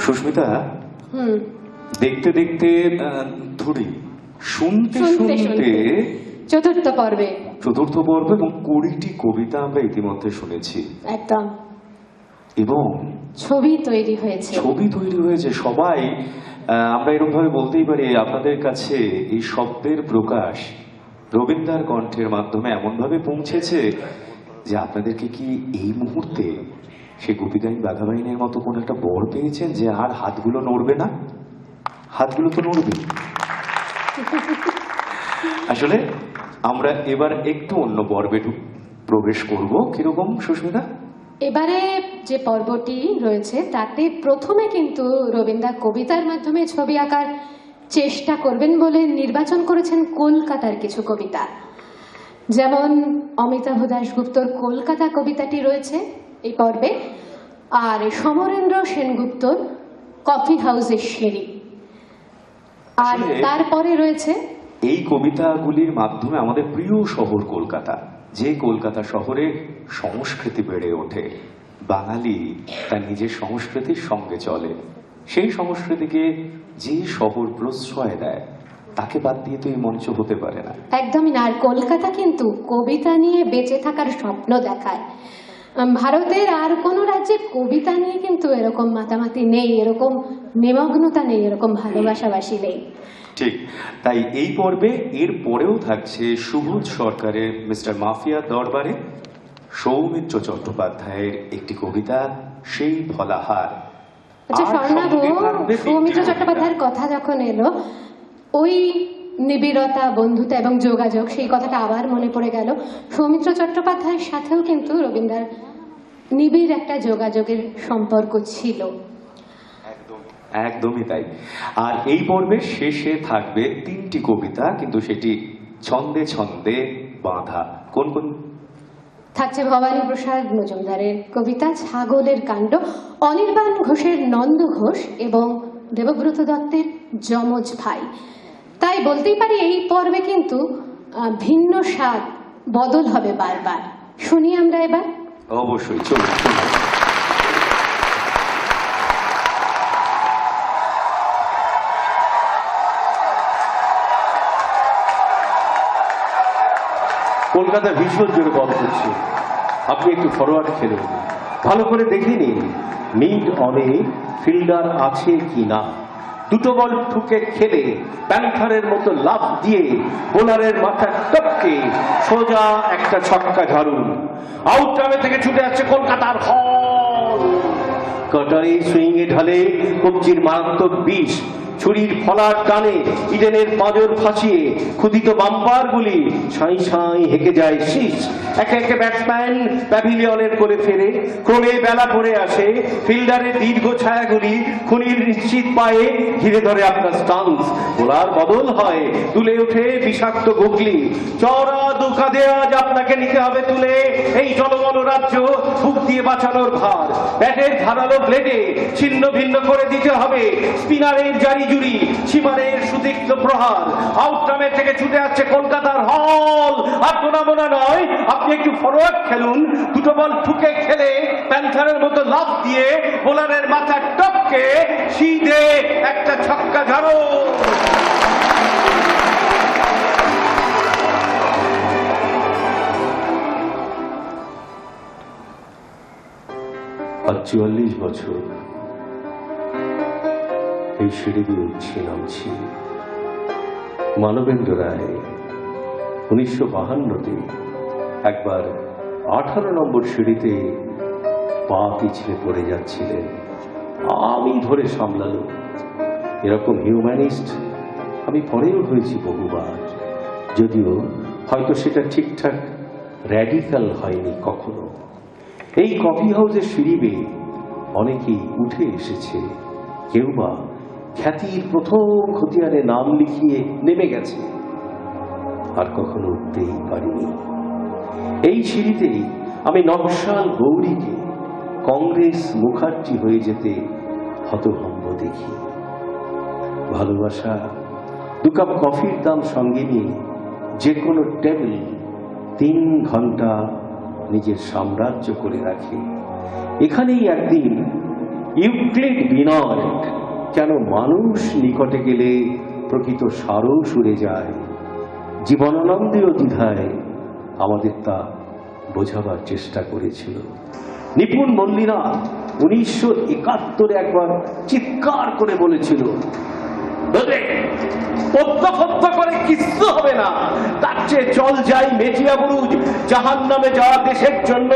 সুস্মিতা? দেখতে দেখতে ধরি। শুনতে শুনতে চতুর্থ পর্বে। চতুর্থ পর্ব এবং কুড়িটি কবিতা আমরা ইতিমধ্যে শুনেছি। একদম। এবং ছবি তৈরি হয়েছে। ছবি তৈরি হয়েছে। সবাই আমরা এরকম ভাবে বলতেই পারি আপনাদের কাছে এই শব্দের প্রকাশ রবীন্দ্রার কণ্ঠের মাধ্যমে এমন ভাবে পৌঁছেছে যে আপনাদেরকে কি এই মুহূর্তে সে গোপীগাইন বাঘাবাহিনীর মতো কোন একটা বর পেয়েছেন যে আর হাতগুলো নড়বে না? হাতগুলো তো নড়বে আসলে আমরা এবার একটু অন্য পর্বে প্রবেশ করব। কীরকম সুস্মিতা? এবারে যে পর্বটি রয়েছে, তাতে প্রথমে কিন্তু রবীন্দ্র কবিতার মাধ্যমে ছবি আঁকার চেষ্টা করবেন বলে নির্বাচন করেছেন কলকাতার কিছু কবিতা। যেমন অমিতাভ দাশগুপ্তর কলকাতা কবিতাটি রয়েছে। এই পর্বে। আর সমরেন্দ্র সেনগুপ্তর কফি হাউসের সিঁড়ি। আর তারপরে রয়েছে এই কবিতাগুলির মাধ্যমে আমাদের প্রিয় শহর কলকাতা যে কলকাতা শহরে সংস্কৃতি বেড়ে ওঠে। বাঙালি তার নিজের সংস্কৃতির সঙ্গে চলে। সেই সংস্কৃতিকে যে শহর প্রশ্রয় দেয় তাকে বাদ দিয়ে তো এই মঞ্চ হতে পারে না। একদমই না। আর কলকাতা কিন্তু কবিতা নিয়ে বেঁচে থাকার স্বপ্ন দেখায়। ভারতের আর কোনো রাজ্যে কবিতা নিয়ে কিন্তু এরকম মাতামাতি নেই এরকম নিমগ্নতা নেই এরকম ভালোবাসাবাসী নেই। ঠিক তাই এই পর্বে এর পরেও থাকছে সুবোধ সরকারের মিস্টার মাফিয়া দরবারে সৌমিত্র চট্টোপাধ্যায়ের একটি কবিতা সেই ফলাহার। আচ্ছা স্বর্ণাভ সৌমিত্র চট্টোপাধ্যায়ের কথা যখন এলো ওই নিবিড়তা বন্ধুতা এবং যোগাযোগ সেই কথাটা আবার মনে পড়ে গেল। সৌমিত্র চট্টোপাধ্যায়ের সাথেও কিন্তু রবীন্দ্রার নিবিড় একটা যোগাযোগের সম্পর্ক ছিল। একদমই তাই। আর এই পর্বের শেষে থাকবে তিনটি কবিতা কিন্তু সেটি ছন্দে ছন্দে বাঁধা। কোন কোন? থাকছে ভবানী প্রসাদ মজুমদারের কবিতা ছাগলের কাণ্ড অনির্বাণ ঘোষের নন্দ ঘোষ এবং দেবব্রত দত্তের যমজ ভাই। তাই বলতেই পারি এই পর্বে কিন্তু ভিন্ন স্বাদ বদল হবে বারবার। শুনি আমরা এবার। অবশ্যই। কলকাতা ভীষণ জোরে বল করছে আপনি একটু ফরওয়ার্ড খেলুন ভালো করে দেখে নিন মিড অনে ফিল্ডার আছে কি না। দুটো বল ঠুকে খেলে প্যান্থারের মতো লাভ দিয়ে বোলারের মাথা টপকে সোজা একটা ছক্কা ঝাড়ুন। আউট রানে থেকে ছুটে আসছে কলকাতার হল। কটারি সুইং এ ঢালে কবজির মারাত্মক বিষ। ছুরির ফলার টানে ইডেনের পাঁজর ফাঁসিয়ে ক্ষুদিত বাম্পার গুলি সাঁই সাঁই হেঁকে যায় শীষ। একে একে ব্যাটসম্যান প্যাভিলিয়নের করে ফেরে ক্রমে বেলা পড়ে আসে। ফিল্ডারের দীর্ঘ ছায়াগুলি খুনির নিশ্চিত পায়ে ঘিরে ধরে আপনার স্টান্স বোলার বদল হয়, তুলে ওঠে বিষাক্ত গুগলি চওড়া দুকাদে আজ আপনাকে নিতে হবে তুলে। এই জলমল রাজ্য বুক দিয়ে বাঁচানোর ভার। ব্যাটের ধারালো ব্লেডে ছিন্ন ভিন্ন করে দিতে হবে। স্পিনারের জারি জুরি সীমারের সুদীপ্ত প্রহার। আউটরামে থেকে ছুটে আসছে কলকাতার হল আর গোনা মোনা নয়, আপনি একটু ফরওয়ার্ড খেলুন। দুটো বল ঠুকে খেলে প্যান্থারের মতো লাফ দিয়ে বোলারের মাথা টপকে, সিধে একটা ছক্কা ঝাড়ো। চুয়াল্লিশ বছর এই সিঁড়ি দিয়ে উঠছি নামছি। মানবেন্দ্র রায়, উনিশশো বাহান্নতে একবার আঠারো নম্বর সিঁড়িতে পা পিছলে পড়ে যাচ্ছিলেন। আমি ধরে সামলাল। এরকম হিউম্যানিস্ট আমি পরেও হয়েছি বহুবার। যদিও হয়তো সেটা ঠিকঠাক র্যাডিক্যাল হয়নি কখনো। এই কফি হাউসের সিঁড়ি বেয়ে অনেকেই উঠে এসেছে। কেউ বা খ্যাতির প্রথম খতিয়ারে নাম লিখিয়ে নেমে গেছে। আর কখনো উঠতেই পারিনি। এই সিঁড়িতেই আমি নকশাল গৌরীকে কংগ্রেস মুখার্জি হয়ে যেতে হতভম্ব দেখি। ভালোবাসা, দু কাপ কফির দাম সঙ্গে নিয়ে যে কোনো টেবিল তিন ঘণ্টা নিজের সাম্রাজ্য করে রাখে। এখানেই একদিন ইউক্লিড বিনয় কেন মানুষ নিকটে গেলে প্রকৃত সারও সুরে যায় জীবনানন্দেও দ্বিধায় আমাদের তা বোঝাবার চেষ্টা করেছিল। নিপুণ মল্লিনাথ উনিশশো একাত্তরে একবার চিৎকার করে বলেছিল "ধরে, পদ্মা করে কিচ্ছু হবে না। চেয়ে চল যাই মেটিয়া বুরুজ জাহান নামে যাওয়া দেশের জন্য,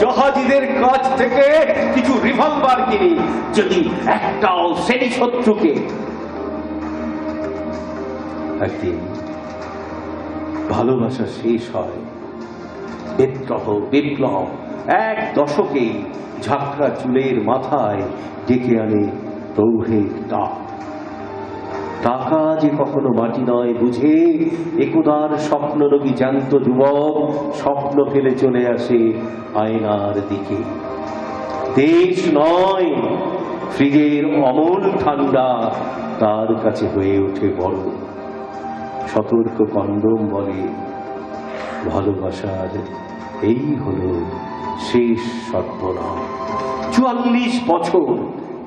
জাহাজিদের কাছ থেকে কিছু রিভলভার কিনি, যদি একটাও শ্রেণি শত্রুকে। একদিন ভালোবাসা শেষ হয়, বিদ্রোহ, বিপ্লব, এক দশকে ঝাঁকড়া চুলের মাথায় ডেকে আনে প্রৌঢ়ের টাকা যে কখনো মাটি নয়, বুঝে? একদার স্বপ্ন রবি জ্যান্ত যুবক স্বপ্ন ফেলে চলে আসে আয়নার দিকে। দেশ নয়, ফ্রিজের অমল ঠান্ডা তার কাছে হয়ে ওঠে বড়। সতর্ক কন্ডম বলে, ভালোবাসার এই হলো শেষ সর্বনাম চুয়াল্লিশ বছর,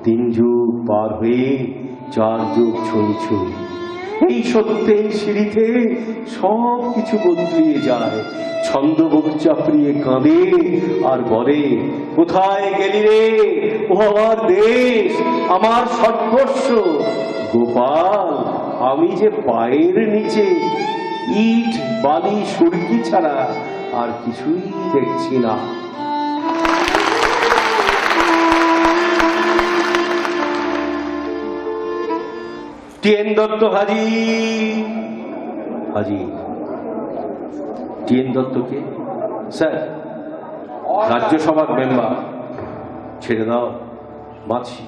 তিন যুগ পার হয়ে চার যুগ ছুঁই ছুঁই এই সত্যের সিঁড়িতে সব কিছু বদলিয়ে যায়। ছন্দ বুক চাপড়িয়ে কাঁদে আর বলে, কোথায় গেলি রে? ও আমার দেশ, আমার সর্বস্ব। গোপাল, আমি যে পায়ের নিচে ইট, বালি, সুরকি ছাড়া আর কিছুই দেখছি না। টিএন দত্ত হাজি। হাজি। টিএন দত্তকে স্যার রাজ্যসভার মেম্বার। ছেড়ে দাও। মাছি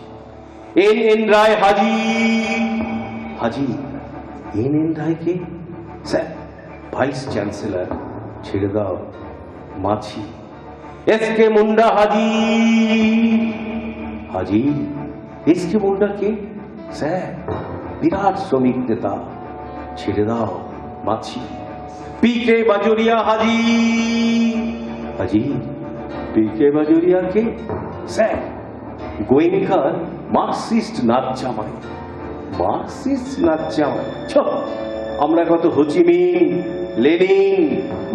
এন এন রায় হাজি। হাজি? এন এন রায়কে স্যার ভাইস চ্যান্সেলর। ছেড়ে দাও। মাছি এস কে মুন্ডা হাজি। হাজি? এস কে মুন্ডা কে? স্যার বিরাট শ্রমিক নেতা, ছেড়ে দাও মাছি পি কে বাজুরিয়া হাজি। হাজি পি কে বাজুরিয়া কে? স্যার গোয়েঙ্কার মার্কসিস্ট নাচ জামাই মার্কসিস্ট নাচ জামাই ছ, আমরা কত Ho Chi Minh Lenin,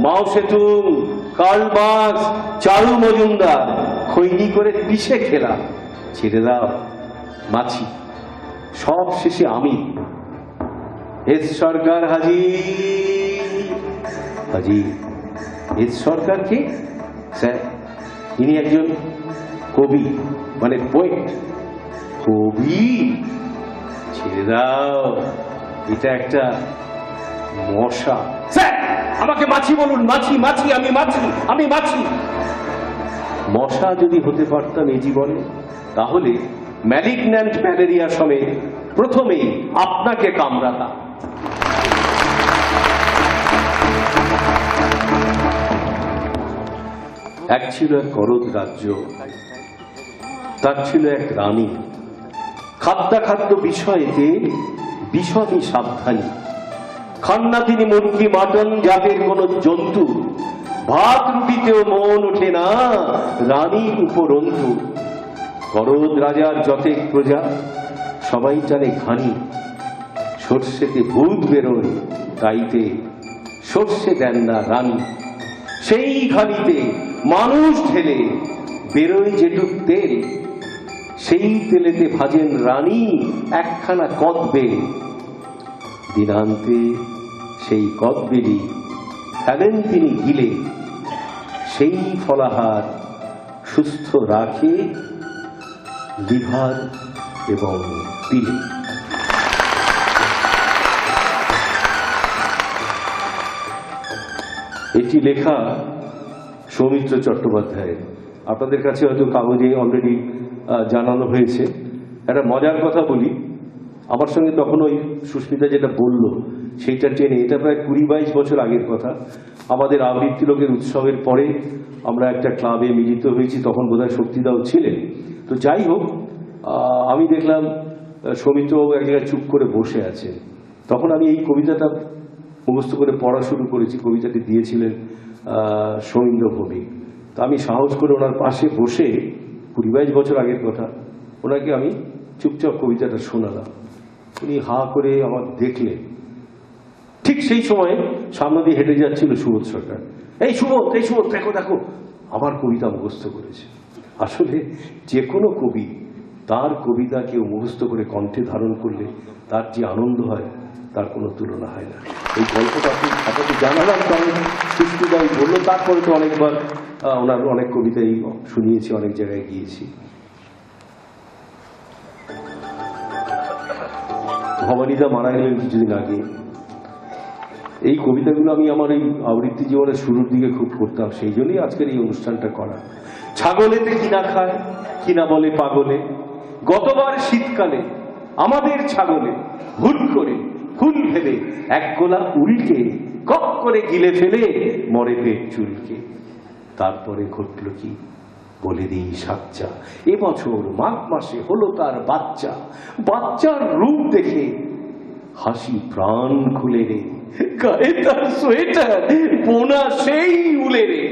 Mao Tsetung, Karl Marx, Charu Majumdar, খৈনি করে পিষে খেলা। ছেড়ে দাও মাছি সব শেষে আমি। সরকার হাজি। হাজি, এস সরকার কে? স্যার, ইনি একজন কবি মানে পোয়েট কবি? ছেড়ে দাও। এটা একটা মশা। স্যার, আমাকে মাছি বলুন, মাছি মাছি, আমি মাছি আমি মাছি। মশা যদি হতে পারতাম এই জীবনে, তাহলে ম্যালিগন্যান্ট ম্যালেরিয়া সমেত প্রথমেই আপনাকে কামড়াতাম। এক ছিল এক করদ রাজ্য, তার ছিল এক রানী। খাদ্যাখাদ্য বিষয়েতে বিষণী সাবধানী। খান্না তিনি মুরগি, মাটন, জাতের কোন জন্তু, ভাত রুটিতেও মন ওঠে না রানী উপরন্তু। করদ রাজার যতেক প্রজা, সবাই জানে ঘানি। সর্ষেতে ভূত বেরোয় তাইতে সর্ষে দেন না রানী। সেই ঘানিতে মানুষ ঢেলে, বেরোয় যেটুক তেল। সেই তেলেতে ভাজেন রানী একখানা কদবে দিনান্তে সেই কদবেরি ফেলেন তিনি গিলে। সেই ফলাহার সুস্থ রাখে লিভার এবং পিলে এটি লেখা সৌমিত্র চট্টোপাধ্যায়ের। আপনাদের কাছে হয়তো কাগজে অলরেডি জানানো হয়েছে। একটা মজার কথা বলি। আমার সঙ্গে তখন ওই সুস্মিতা যেটা বলল, সেইটা টেনে, এটা প্রায় কুড়ি বাইশ বছর আগের কথা। আমাদের আবৃত্তি লোকের উৎসবের পরে আমরা একটা ক্লাবে মিলিত হয়েছি, তখন বোধহয় শক্তিদাও ছিলেন। তো যাই হোক আমি দেখলাম সৌমিত্রবাবু এক জায়গায় চুপ করে বসে আছে তখন আমি এই কবিতাটা মুখস্থ করে পড়া শুরু করেছি, কবিতাটি দিয়েছিলেন সৌমিন্দ্র ভৌমিক। তো আমি সাহস করে ওনার পাশে বসে, কুড়ি বাইশ বছর আগের কথা, ওনাকে আমি চুপচাপ কবিতাটা শোনালাম। উনি হা করে আমার দেখলেন। ঠিক সেই সময় সামনে দিয়ে হেঁটে যাচ্ছিল সুবোধ সরকার। এই সুবোধ এই সুবোধ, দেখো দেখো। আমার কবিতা মুখস্থ করেছে। আসলে যে কোনো কবি তার কবিতা কেউ মুখস্থ করে কণ্ঠে ধারণ করলে তার যে আনন্দ হয়, তার কোনো তুলনা হয় না। এই গল্পটা আপনি আপনাকে জানালাম, কারণ সুষ্ঠুদাই বলল, তারপরে তো অনেকবার ওনার অনেক কবিতাই শুনিয়েছি, অনেক জায়গায় গিয়েছি। ভবানীদা মারা গেলেন কিছুদিন আগে। এই কবিতাগুলো আমি আমার এই আবৃত্তি জীবনের শুরুর দিকে খুব করতাম সেই জন্যই আজকের এই অনুষ্ঠানটা করা। ছাগলেতে কিনা খায় কিনা বলে পাগলে? গতবার শীতকালে আমাদের ছাগলে হুট করে ফুল ফেলে, এক গোলা উল্টে কক করে গিলে ফেলে মরে পেট চুলকে। তারপরে ঘটল কি? বলে দিই সাচ্চা, এবছর মাঘ মাসে হলো তার বাচ্চা। বাচ্চার রূপ দেখে হাসি প্রাণ খুলে রে, গায়ে তার সোয়েটার, পোনা সেই উলে রে।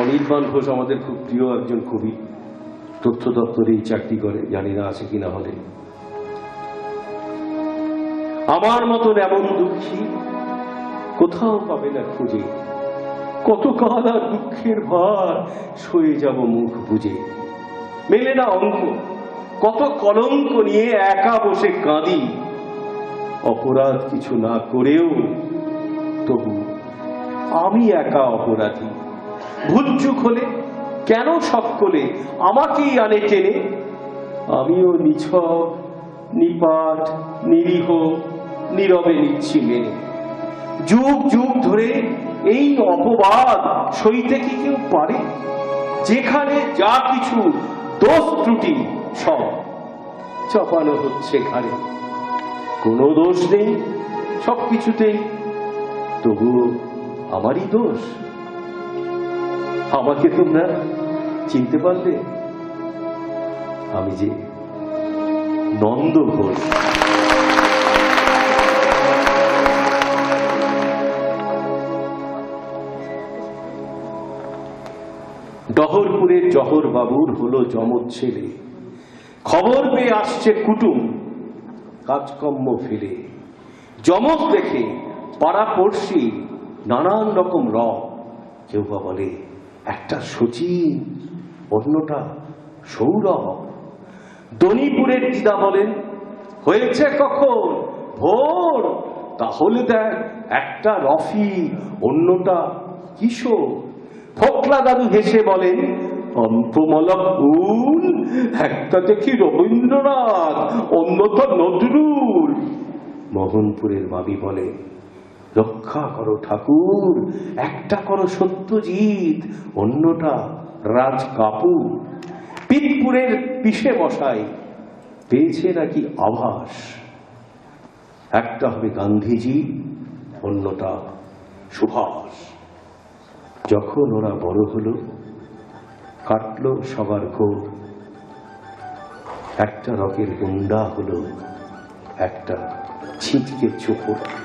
অনির্বাণ ঘোষ আমাদের খুব প্রিয় একজন কবি। তথ্য দপ্তরেই চাকরি করে, জানি না আছে কিনা হলে আমার মতন এমন দুঃখী কোথাও পাবে না খুঁজে। কত কাল আর দুঃখের ভার সয়ে যাব মুখ বুঝে মেলে না অঙ্ক, কত কলঙ্ক নিয়ে একা বসে কাঁদি। অপরাধ কিছু না করেও তবু আমি একা অপরাধী। ভুলচুক হলে কেন সকলে আমাকেই আনে টেনে। আমিও নিছক, নিপাট, নিরীহ, নীরবে নিচ্ছি মেনে। যুগ যুগ ধরে এই অপবাদ সইতে কি কেউ পারে? যেখানে যা কিছু দোষ ত্রুটি সব চাপানো হচ্ছে ঘাড়ে। কোনো দোষ নেই, সব কিছুতেই। তবুও আমারই দোষ। আমাকে তোমরা চিনতে পারলে? আমি যে নন্দ ঘোষ ডহরপুরের জহর বাবুর হলো জমজ ছেলে। খবর পেয়ে আসছে কুটুম, কাজকর্ম ফেলে। যমজ দেখে পাড়া পড়শি নানান রকম রব কেউ বা বলে, একটা সচিন, অন্যটা সৌরভ। দনিপুরের দিদা বলেন, হয়েছে কখন? ভোর। তাহলে দেখ, একটা রফি, অন্যটা কিশোর। ফোকলা দাদু হেসে বলেন অন্তমলক ফুল একটা দেখি রবীন্দ্রনাথ অন্যটা নজরুল। মোহনপুরের মাবি বলে, রক্ষা করো ঠাকুর, একটা করো সত্যজিৎ, অন্যটা রাজ কাপুর। পিতপুরের পিষে বসাই পেয়েছে নাকি আভাস? একটা হবে গান্ধীজি, অন্যটা সুভাষ। যখন ওরা বড় হলো কাটল সবার ঘোর। একটা রকের গুন্ডা হলো একটা ছিটকে চোপড়।